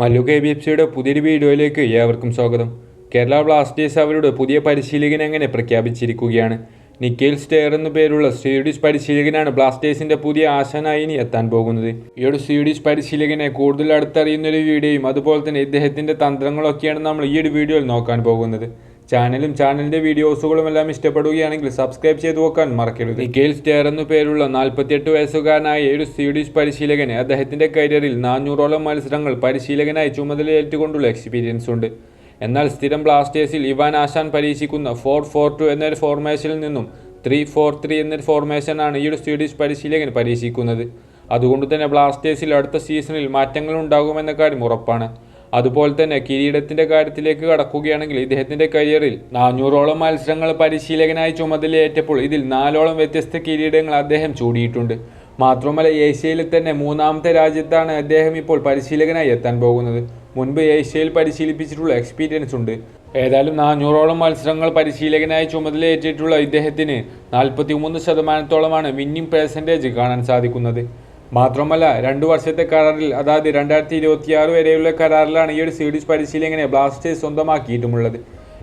Mallu K B F സിയുടെ പുതിയൊരു വീഡിയോയിലേക്ക് ഏവർക്കും സ്വാഗതം. കേരള ബ്ലാസ്റ്റേഴ്സ് അവരുടെ പുതിയ പരിശീലകൻ എങ്ങനെ പ്രഖ്യാപിച്ചിരിക്കുകയാണ്? നിക്കേൽ സ്റ്റെയർ എന്നു പേരുള്ള സ്വീഡിഷ് പരിശീലകനാണ് ബ്ലാസ്റ്റേഴ്സിന്റെ പുതിയ ആശാനായി ഇനി എത്താൻ പോകുന്നത്. ഈ ഒരു സ്വീഡിഷ് പരിശീലകനെ കൂടുതൽ അടുത്തറിയുന്ന ഒരു വീഡിയോയും അതുപോലെ തന്നെ ഇദ്ദേഹത്തിന്റെ തന്ത്രങ്ങളൊക്കെയാണ് നമ്മൾ ഈ ഒരു വീഡിയോയിൽ നോക്കാൻ പോകുന്നത്. ചാനലും ചാനലിന്റെ വീഡിയോസുകളും എല്ലാം ഇഷ്ടപ്പെടുകയാണെങ്കിൽ സബ്സ്ക്രൈബ് ചെയ്തു നോക്കാൻ മറക്കരുത്. മിക്കേൽ സ്റ്റെയർ എന്നു പേരുള്ള നാൽപ്പത്തിയെട്ട് വയസ്സുകാരനായ ഒരു സ്വീഡിഷ് പരിശീലകന് അദ്ദേഹത്തിന്റെ കരിയറിൽ നാനൂറോളം മത്സരങ്ങൾ പരിശീലകനായി ചുമതലയേറ്റുകൊണ്ടുള്ള എക്സ്പീരിയൻസ് ഉണ്ട്. എന്നാൽ സ്ഥിരം ബ്ലാസ്റ്റേഴ്സിൽ ഇവാൻ ആശാൻ പരീക്ഷിക്കുന്ന ഫോർ ഫോർ ടു എന്നൊരു ഫോർമേഷനിൽ നിന്നും ത്രീ ഫോർ ത്രീ എന്നൊരു ഫോർമേഷനാണ് ഈ ഒരു സ്വീഡിഷ് പരിശീലകൻ പരീക്ഷിക്കുന്നത്. അതുകൊണ്ട് തന്നെ ബ്ലാസ്റ്റേഴ്സിൽ അടുത്ത സീസണിൽ മാറ്റങ്ങൾ ഉണ്ടാകുമെന്ന കാര്യം ഉറപ്പാണ്. അതുപോലെ തന്നെ കിരീടത്തിന്റെ കാര്യത്തിലേക്ക് കടക്കുകയാണെങ്കിൽ ഇദ്ദേഹത്തിന്റെ കരിയറിൽ നാനൂറോളം മത്സരങ്ങൾ പരിശീലകനായി ചുമതലയേറ്റപ്പോൾ ഇതിൽ നാലോളം വ്യത്യസ്ത കിരീടങ്ങൾ അദ്ദേഹം ചൂടിയിട്ടുണ്ട്. മാത്രമല്ല ഏഷ്യയിൽ തന്നെ മൂന്നാമത്തെ രാജ്യത്താണ് അദ്ദേഹം ഇപ്പോൾ പരിശീലകനായി എത്താൻ പോകുന്നത്. മുൻപ് ഏഷ്യയിൽ പരിശീലിപ്പിച്ചിട്ടുള്ള എക്സ്പീരിയൻസ് ഉണ്ട്. ഏതായാലും നാനൂറോളം മത്സരങ്ങൾ പരിശീലകനായി ചുമതലയേറ്റിട്ടുള്ള ഇദ്ദേഹത്തിന് നാൽപ്പത്തി മൂന്ന് ശതമാനത്തോളമാണ് വിന്നിംഗ് പെർസെന്റേജ് കാണാൻ സാധിക്കുന്നത്. മാത്രമല്ല രണ്ടു വർഷത്തെ കരാറിൽ അതായത് രണ്ടായിരത്തി ഇരുപത്തിയാറ് വരെയുള്ള കരാറിലാണ് ഈ ഒരു സ്വീഡിഷ് പരിശീലകനെ ബ്ലാസ്റ്റേഴ്സ് സ്വന്തമാക്കിയിട്ടുമുള്ളത്.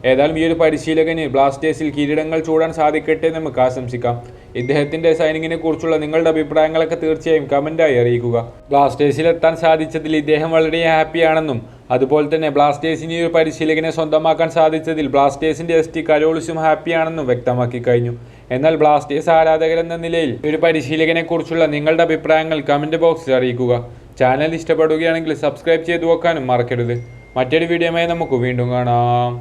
ഏതായാലും ഈ ഒരു പരിശീലകന് ബ്ലാസ്റ്റേഴ്സിൽ കിരീടങ്ങൾ ചൂടാൻ സാധിക്കട്ടെ നമുക്ക് ആശംസിക്കാം. ഇദ്ദേഹത്തിന്റെ സൈനിങ്ങിനെ കുറിച്ചുള്ള നിങ്ങളുടെ അഭിപ്രായങ്ങളൊക്കെ തീർച്ചയായും കമന്റായി അറിയിക്കുക. ബ്ലാസ്റ്റേഴ്സിൽ എത്താൻ സാധിച്ചതിൽ ഇദ്ദേഹം വളരെ ഹാപ്പിയാണെന്നും അതുപോലെ തന്നെ ബ്ലാസ്റ്റേഴ്സിന് ഈ ഒരു പരിശീലകനെ സ്വന്തമാക്കാൻ സാധിച്ചതിൽ ബ്ലാസ്റ്റേഴ്സിന്റെ എസ് ടി കരോളിസും ഹാപ്പിയാണെന്നും വ്യക്തമാക്കി കഴിഞ്ഞു. എന്നാൽ ബ്ലാസ്റ്റേഴ്സ് ആരാധകരെന്ന നിലയിൽ ഒരു പരിശീലകനെ കുറിച്ചുള്ള നിങ്ങളുടെ അഭിപ്രായങ്ങൾ കമന്റ് ബോക്സിൽ അറിയിക്കുക. ചാനൽ ഇഷ്ടപ്പെടുകയാണെങ്കിൽ സബ്സ്ക്രൈബ് ചെയ്തു വെക്കാനും മറക്കരുത്. മറ്റൊരു വീഡിയോയുമായി നമുക്ക് വീണ്ടും കാണാം.